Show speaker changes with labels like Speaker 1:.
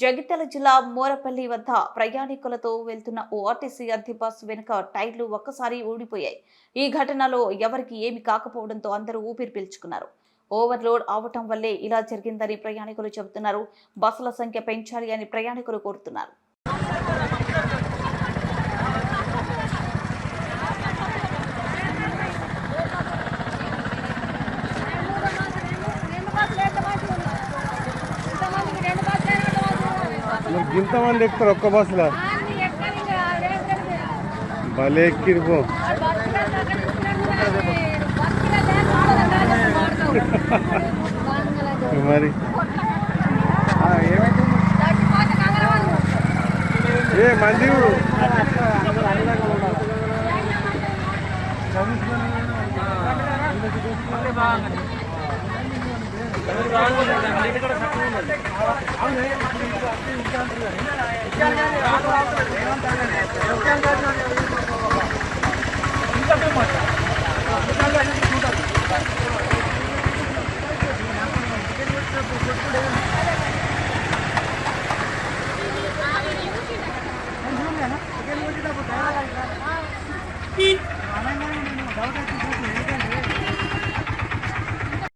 Speaker 1: జగిత్యాల జిల్లా మోరపల్లి వద్ద ప్రయాణికులతో వెళ్తున్న ఓ ఆర్టీసీ అద్దె బస్సు వెనుక టైర్లు ఒక్కసారి ఊడిపోయాయి. ఈ ఘటనలో ఎవరికి ఏమి కాకపోవడంతో అందరూ ఊపిరి పీల్చుకున్నారు. ఓవర్లోడ్ అవటం వల్లే ఇలా జరిగిందని ప్రయాణికులు చెబుతున్నారు. బస్సుల సంఖ్య పెంచాలి అని ప్రయాణికులు కోరుతున్నారు
Speaker 2: మరి ఇంతమంది ఎక్కుతారు ఒక్క బస్సులో? భలే ఎక్కిరు పో. మరి? ఏ మంది
Speaker 3: అవును ഇരിക്കാൻ